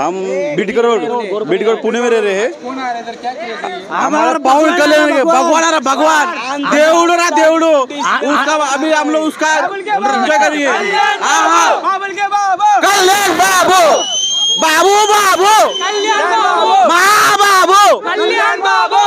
हम बीटकर बीटकर पुणे में रह रहे हैं। हमारा पवन कल्याण भगवान। आ रहा भगवान। देवड़ो ना देवड़ो। उसका अभी हम लोग उसका एंजॉय करेंगे हाँ हाँ। कल्याण बाबू। बाबू बाबू। माँ बाबू। बाबू।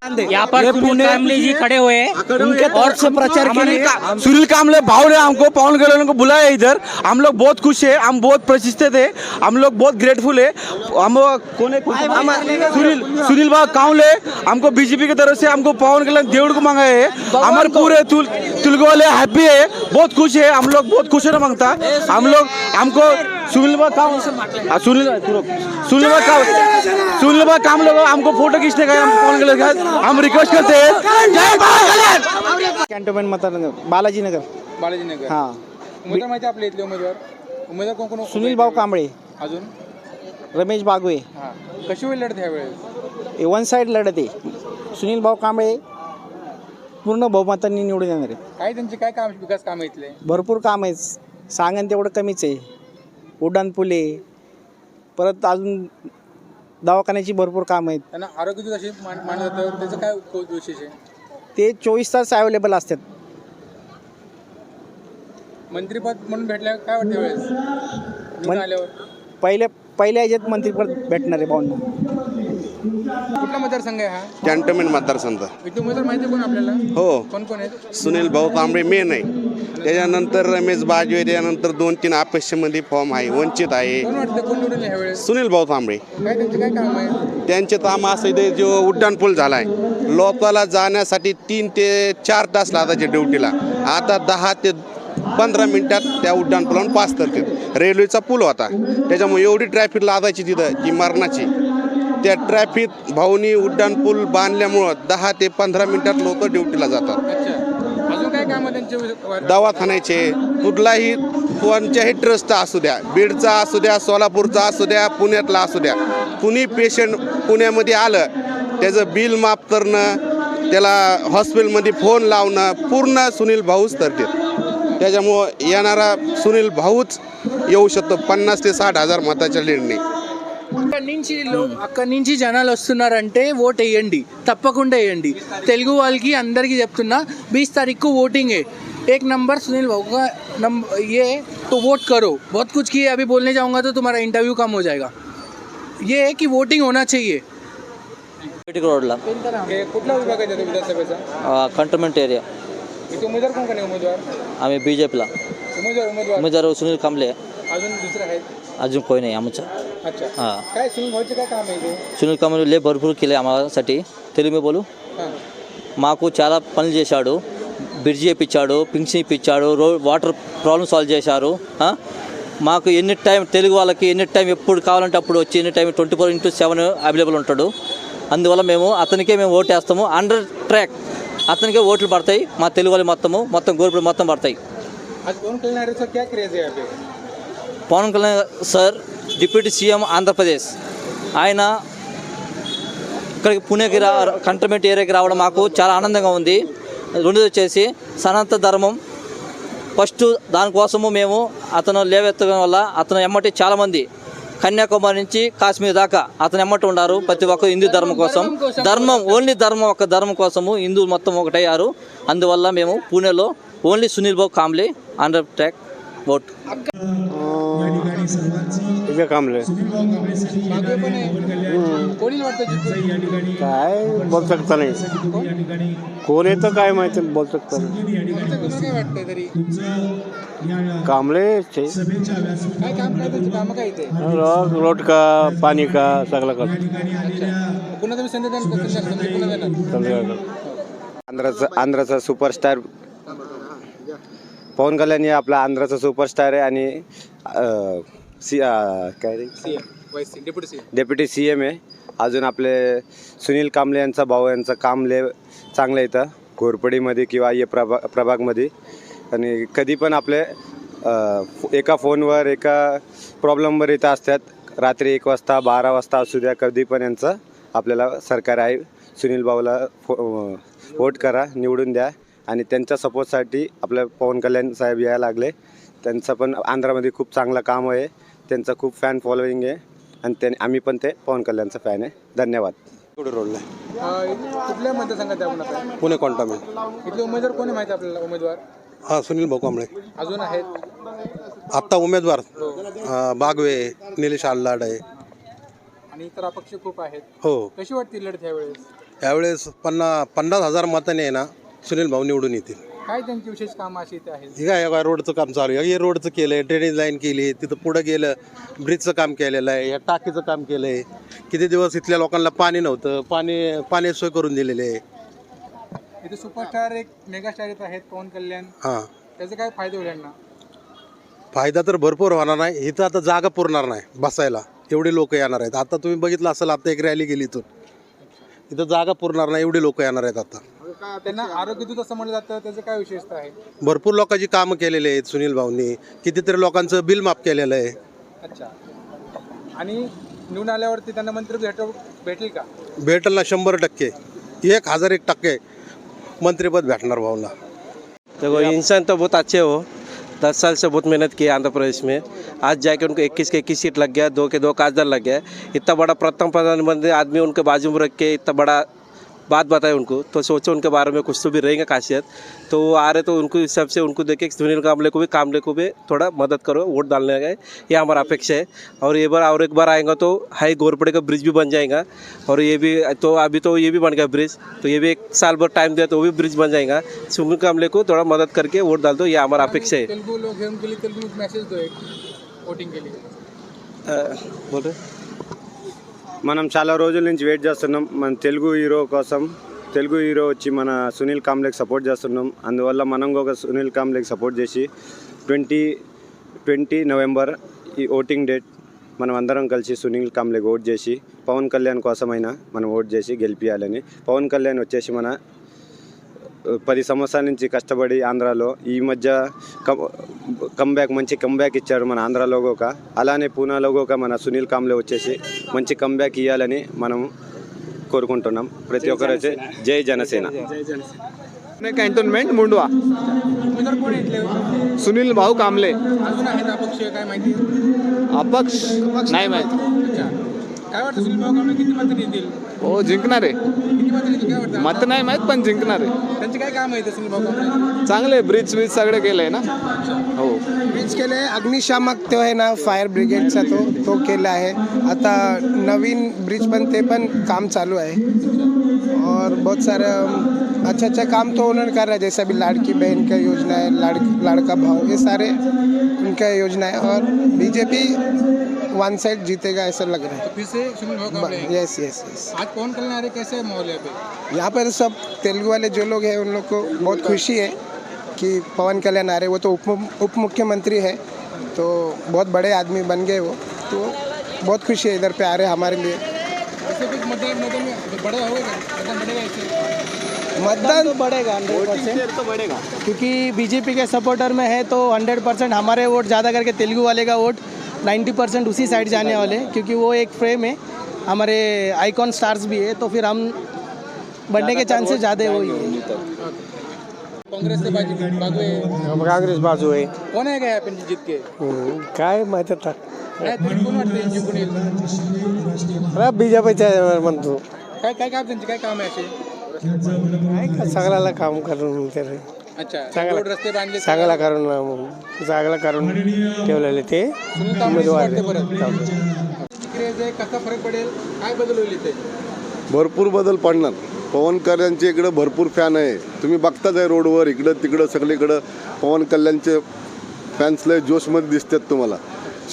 यहाँ पर कामले जी खड़े हुए हैं। उनके तरफ़ से प्रचार के लिए सुनील कामले भाव ने हमको पवन कल्याण को बुलाया इधर। हम लोग बहुत खुश है हम बहुत प्रतिष्ठित है हम लोग बहुत ग्रेटफुल है। हम कौन सुनील सुनील भाव कामले हमको बीजेपी की तरफ़ से हमको पवन कल्याण देवड़ को मांगा है। हमारे पूरे तुलगो वाले हैप्पी है बहुत खुश है हम लोग बहुत खुश है माँगता। हम लोग हमको सुनील भाव काम हाँ, सुनील सुनील काम सुनील भाव काम लोग हमको फोटो खींचने का हम पवन कल्याण का? हम रिक्वेस्ट करते हैं। कल्याण कॅन्टोन्मेंट मतदारनगर बालाजीनगर बालाजी नगर. हां. उमेदवार माहिती आहे आपले इथले उमेदवार? उमेदवार कोण कोण सुनील भाऊ कांबळे. अजून? रमेश बागवे. हा. कशी होईल लढत ह्या वेळेस हे वन साईड लढत आहे. सुनील भाऊ कांबळे पूर्ण बहुमतांनी निवडून येणार आहेत. काय त्यांचे काय काम विकास काम इथले? भरपूर काम आहे सांगन तेवढं कमीच आहे. उड्डाण पुले परत अजून दवाखान्याची भरपूर काम आहेत. त्यांना आरोग्य दूत मान मानलं जातं. त्याचं काय को- विशेष आहे? ते चोवीस तास अवेलेबल असतात. मंत्रीपद म्हणून भेटल्या काय वाटतं निवडून आल्यावर? पहिल्या पहिल्या ह्याच्यात मंत्रीपद भेटणार आहे भाऊंना कुठला मतदारसंघ आहे हा? कॅन्टोन्मेंट मतदारसंघ. इथे उमेदवार माहिती आहे कोण आपल्याला? हो. कोण कोण आहेत? सुनील भाऊ कांबळे मेन आहे त्याच्यानंतर रमेश बाजवे त्याच्यानंतर दोन तीन अपेक्षेमध्ये फॉर्म आहे वंचित आहे. कोण वाटतं? कोण निवडून ह्या वेळेस सुनील भाऊ कांबळे. काय त्यांचे काय काम आहे? त्यांचे काम असं इथे जो उड्डाण पूल झाला आहे लोकाला जाण्यासाठी तीन ते चार तास लागायचे ड्युटीला. आता दहा ते पंधरा मिनिटात त्या उड्डाण पुलावरून पास करतात रेल्वेचा पूल होता. त्याच्यामुळे एवढी ट्रॅफिक लागायची तिथं की मरणाची. त्या ट्रॅफिक भाऊनी उड्डाणपूल बांधल्यामुळं दहा ते पंधरा मिनिटात लोक ड्युटीला जातात. दवाखान्याचे कुठलाही कोणत्याही ट्रस्टचा असू द्या बीडचा असू द्या सोलापूरचा असू द्या पुण्यातला असू द्या कुणी पेशंट पुण्यामध्ये आलं त्याचं बिल माफ करणं त्याला हॉस्पिटलमध्ये फोन लावणं पूर्ण सुनील भाऊच ठरते त्याच्यामुळं येणारा सुनील भाऊच येऊ शकतो पन्नास ते साठ हजार मताच्या लिडने నుంచి లో- అక్కడి నుంచి జనాలు వస్తున్నారంటే ఓట్ వేయండి తప్పకుండా వేయండి తెలుగు వాళ్ళకి అందరికీ చెప్తున్నా बीस तारीख को वोटिंग है एक नंबर सुनील भाऊ का नंबर ये तो वोट करो बहुत कुछ किए अभी बोलने जाऊंगा तो तुम्हारा इंटरव्यू कम हो जाएगा ये है कि वोटिंग होना चाहिए पेटिक रोडला हे कुठला विभाग आहे त्याचा विधानसभेचा कंटोन्मेंट एरिया इथे उमेदवार कोण कोण आहे उमेदवार आम्ही बी जे पीला उमेदवार उमेदवार उमेदवार सुनील कांबळे अजून दुसरे आहेत अजून कोणी नाही आमच्या अच्छा సునీల్ కమల్ లే భర్పూర్ కిలే అమాసటి తెలుగు బోలు మాకు చాలా పనులు చేశాడు బ్రిడ్జ్ చేయించాడు పింఛన్ ఇప్పించాడు రోడ్ వాటర్ ప్రాబ్లమ్ సాల్వ్ చేశారు మాకు ఎన్ని టైం తెలుగు వాళ్ళకి ఎన్ని టైం ఎప్పుడు కావాలంటే అప్పుడు వచ్చి ఎన్ని time twenty four into seven available ఉంటాడు। అందువల్ల మేము అతనికే మేము ఓటేస్తాము అండర్ ట్రాక్ అతనికే ఓట్లు పడతాయి. మా తెలుగు వాళ్ళు మొత్తము మొత్తం గోరుపులు మొత్తం పడతాయి. Pawan Kalyan sir deputy CM Andhra Pradesh. ఆయన ఇక్కడికి పుణేకి రా కంటర్మెంట్ ఏరియాకి రావడం మాకు చాలా ఆనందంగా ఉంది. రెండోది వచ్చేసి సనాతన ధర్మం. ఫస్ట్ దానికోసము మేము అతను లేవెత్తడం వల్ల అతను ఎమ్మటి చాలామంది కన్యాకుమారి నుంచి కాశ్మీర్ దాకా అతను ఎమ్మటి ఉన్నారు ప్రతి ఒక్కరు హిందూ ధర్మం కోసం. ధర్మం ఓన్లీ ధర్మం ఒక ధర్మం కోసము హిందువులు మొత్తం ఒకటయ్యారు. అందువల్ల మేము పూణేలో only Sunil Babu Kamble under track. Vote Divya Kamble? काय बोल सकता नाही. कोण येतं काय माहिती बोल नाही. वाटतंय तरी कांबळे काय काम काय त्यांची कामं काय इथे रोड का पाणी का सगळं करतो आंध्राचा आंध्राचा सुपरस्टार पवन कल्याण हे आपला आंध्राचा सुपरस्टार आहे आणि सी अं, काय रे? CM vice deputy CM. Deputy C M आहे. अजून आपले सुनील कांबळे यांचा भाऊ यांचं काम लय चांगलं येतं घोरपडीमध्ये किंवा ये प्रभा प्रभागमध्ये. आणि कधी पण आपले अं, फो- एका फोनवर एका प्रॉब्लेमवर येतं असतात. रात्री एक वाजता बारा वाजता असू द्या कधी पण यांचं आपल्याला सरकार आहे. सुनील भाऊला फो अं, वोट करा निवडून द्या. आणि त्यांच्या सपोर्टसाठी आपल्या पवन कल्याण साहेब यायला लागले. त्यांचं पण आंध्रामध्ये खूप चांगलं काम आहे. त्यांचं खूप फॅन फॉलोईंग आहे. आणि त्याने आम्ही पण ते पवन कल्याणचं फॅन आहे. धन्यवाद. रोडला कुठल्या मतदारसंघात आहे आपण आता पुणे कॉन्टामेंट इथले उमेदवार कोण आहे माहिती आहे आपल्याला उमेदवार? हा सुनील भाऊ कांबळे अजून आहेत? आत्ता उमेदवार. अं, बागवे निलेश आल्लाड आहे. आणि इतर अपक्ष खूप आहेत. हो. कशी वाटते लढत यावेळेस? यावेळेस पन्ना पन्नास हजार मताने आहे ना सुनील भाऊ निवडून येतील. काय त्यांची विशेष कामं अशी इथे आहेत? हे काय हे काय रोडचं काम चालू आहे. हे रोडचं केलं आहे ड्रेनेज लाईन केली तिथं पुढं गेलं ब्रिजचं काम केलेलं आहे या टाकीचं काम केलं आहे किती दिवस इथल्या लोकांना पाणी नव्हतं पाणी पाणी सोय करून दिलेले आहे. इथे सुपरस्टार एक मेगास्टार येत आहेत पवन कल्याण. हां. त्याचे काय फायदे होईल यांना? फायदा तर भरपूर होणार नाही. इथं आता जागा पुरणार नाही बसायला. एवढे लोक येणार आहेत. आता तुम्ही बघितलं असेल आता एक रॅली गेली इथून. इथं जागा पुरणार नाही एवढे लोक येणार आहेत आता. त्यांना आरोग्य दूत असं म्हणलं जातं त्याचं काय विशेषता आहे? भरपूर लोकांची कामं केलेली आहेत सुनील भाऊंनी. कितीतरी लोकांचं बिल माफ केलेलं आहे. अच्छा. आणि निवडून आल्यावरती त्यांना मंत्री भेट भेटेल का? भेटेल ना शंभर टक्के. एक हजार एक टक्के मंत्रिपद भेटणार भाऊला देखो इंसान तो बहुत अच्छे हो। दस साल से बहुत मेहनत की आंध्र प्रदेश में। आज जाके उनको 21 के 21 सीट लग गया दो के दो काजदर लग गया। इतना बड़ा प्रथम प्रधानमंत्री आदमी उनके बाजू में रख के इतना बड़ा बात बताए उनको। तो सोचो उनके बारे में कुछ तो भी रहेंगे खासियत। तो वो आ रहे तो उनको हिसाब से उनको देखे सुनील कामले को भी कामले को भी थोड़ा मदद करो वोट डालने का ये हमारा अपेक्षा है। और ये बार और एक बार आएगा तो हाई गोरपड़े का ब्रिज भी बन जाएगा। और ये भी तो अभी तो ये भी बन गया ब्रिज। तो ये भी एक साल भर टाइम दिया तो वो भी ब्रिज बन जाएगा। सुनील कामले को थोड़ा मदद करके वोट डाल दो ये हमारा अपेक्षा है। तेलुगु लोग हैं उनके लिए तेलुगु मैसेज दो एक वोटिंग के लिए। बोल रहे? మనం చాలా రోజుల నుంచి వెయిట్ చేస్తున్నాం. మన తెలుగు హీరో కోసం తెలుగు హీరో వచ్చి మన సునీల్ కాంబ్లేకి సపోర్ట్ చేస్తున్నాం. అందువల్ల మనం ఒక సునీల్ కాంబ్లేకి సపోర్ట్ చేసి ట్వంటీ ట్వంటీ నవంబర్ ఈ ఓటింగ్ డేట్ మనం అందరం కలిసి సునీల్ కాంబ్లేకి ఓట్ చేసి పవన్ కళ్యాణ్ కోసమైనా మనం ఓట్ చేసి గెలిపించాలని పవన్ కళ్యాణ్ వచ్చేసి మన పది సంవత్సరాల నుంచి కష్టపడి ఆంధ్రాలో ఈ మధ్య కమ్బ్యాక్ మంచి కమ్బ్యాక్ ఇచ్చాడు మన ఆంధ్రాలో ఒక అలానే పూనాలో ఒక మన సునీల్ కాంబ్లే వచ్చేసి మంచి కమ్బ్యాక్ ఇవ్వాలని మనం కోరుకుంటున్నాం ప్రతి ఒక్కరు వచ్చి జై జనసేన कॅन्टोन्मेंट मुंडवा उमेदवार कोण आहे इथले सुनील भाऊ कांबले अजून आहेत अपक्ष काय माहिती अपक्ष नाही माहीत अच्छा काय वाटतं सुनील भाऊ कांबळे किती मंत्री येतील हो जिंकणार आहे. किती मंत्री येतील काय वाटतं? मत नाही माहीत पण जिंकणार आहे. त्यांचे काय काम आहे इथे सुनील भाऊ कांबळे चांगले ब्रिज ब्रिज सगळं केलंय ना? हो. ब्रिज केले अग्निशामक तो आहे ना फायर ब्रिगेडचा तो तो केला आहे. आता नवीन ब्रिज पण ते पण काम चालू है और बहुत सारे अच्छा अच्छा काम तो उन्होंने कर रहा है जैसे अभी लाड़की बहन का योजना है लाड़ लाड़का भाव ये सारे उनका योजना है और बीजेपी वन साइड जीतेगा ऐसा लग रहा फिर से है यस यस यस आज पवन कल्याण आ रहे कैसे माहौल पे? यहाँ पर सब तेलुगु वाले जो लोग हैं उन लोग को बहुत खुशी है कि पवन कल्याण आ रहे वो तो उप उप मुख्यमंत्री है तो बहुत बड़े आदमी बन गए वो। तो बहुत खुशी है इधर पे आ रहे हैं हमारे लिए। ऐसे कुछ मतदान मतदान में बड़ा होगा मतदान बढ़ेगा इससे? मतदान तो बढ़ेगा हंड्रेड परसेंट तो बढ़ेगा। क्योंकि बीजेपी के सपोर्टर में है तो हंड्रेड परसेंट हमारे वोट ज़्यादा करके तेलुगु वाले का वोट नाइन्टी परसेंट उसी साइड जाने वाले क्योंकि वो एक फ्रेम है। हमारे आइकॉन स्टार्स भी है तो फिर हम बनने के चांसेस ज़्यादा है वही है कांग्रेस बाजू बाजू है काँग्रेस बाजू आहे कौन आहे के? काय माहिती आता? नाही, तुम्ही कोण वाटते जिंकून येईल बी म्हणतो काय काय काम त्यांचे काय काम आहे असे? काय का सगळ्याला काम करून ते अच्छा चांगलं. रोड रस्ते बांधले चांगला करून चांगला करून ठेवलेले ते. सुनील उमेदवार वाटते आहेत. परत. क्रेज आहे कसा फरक पडेल? काय बदल होईल इथे? भरपूर बदल पडणार. पवन कल्याणचे इकडं भरपूर फॅन आहे. तुम्ही बघताच आहे रोडवर इकडं तिकडं सगळीकडं पवन कल्याणचे फॅन्स लय जोशमध्ये दिसतात तुम्हाला.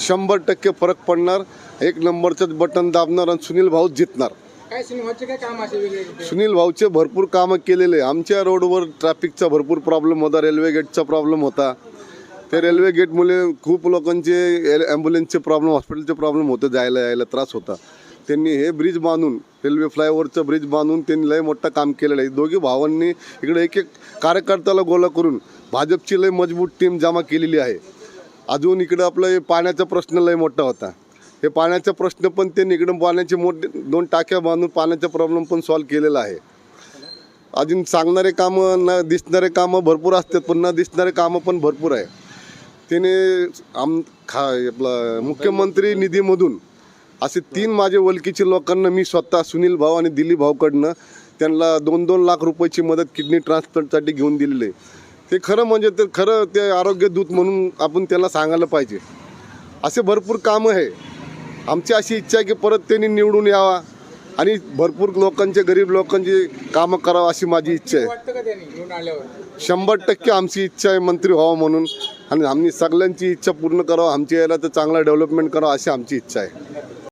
शंभर टक्के फरक पडणार. एक नंबरचं बटन दाबणार आणि सुनील भाऊ जितणार. काय सिनेमाचे काय काम असे वेगळे सुनील भाऊचे भरपूर कामं केलेले. आमच्या रोडवर ट्रॅफिकचा भरपूर प्रॉब्लेम होता. रेल्वे गेटचा प्रॉब्लेम होता. ते रेल्वे गेटमुळे खूप लोकांचे ॲम्ब्युलन्सचे प्रॉब्लेम हॉस्पिटलचे प्रॉब्लेम होते. जायला यायला त्रास होता. त्यांनी हे ब्रिज बांधून रेल्वे फ्लायओव्हरचं ब्रिज बांधून त्यांनी लय मोठं काम केलेलं आहे. दोघी भावांनी इकडे एक एक कार्यकर्त्याला गोळा करून भाजपची लय मजबूत टीम जमा केलेली आहे. अजून इकडं आपलं हे पाण्याचा प्रश्न लय मोठा होता. हे पाण्याचा प्रश्न पण ते निगडून पाण्याचे मोठे दोन टाक्या बांधून पाण्याचा प्रॉब्लेम पण सॉल्व्ह केलेला आहे. अजून सांगणारे कामं न दिसणारे कामं भरपूर असतात पण न दिसणारे कामं पण भरपूर आहे. त्याने आम खा आपलं मुख्यमंत्री निधीमधून असे तीन माझे ओळखीचे लोकांना मी स्वतः सुनील भाऊ आणि दिलीप भाऊकडनं त्यांना दोन दोन लाख रुपयाची मदत किडनी ट्रान्सप्लांटसाठी घेऊन दिलेली. आहे ते खरं म्हणजे ते खरं ते आरोग्य दूत म्हणून आपण त्याला सांगायला पाहिजे. असे भरपूर कामं आहे. आमची अशी इच्छा आहे की परत त्यांनी निवडून यावा आणि भरपूर लोकांचे गरीब लोकांची कामं करावं अशी माझी इच्छा आहे. शंभर टक्के आमची इच्छा आहे मंत्री व्हावं म्हणून. आणि आम्ही सगळ्यांची इच्छा पूर्ण करावं आमच्या याला तर चांगला डेव्हलपमेंट करावं अशी आमची इच्छा आहे.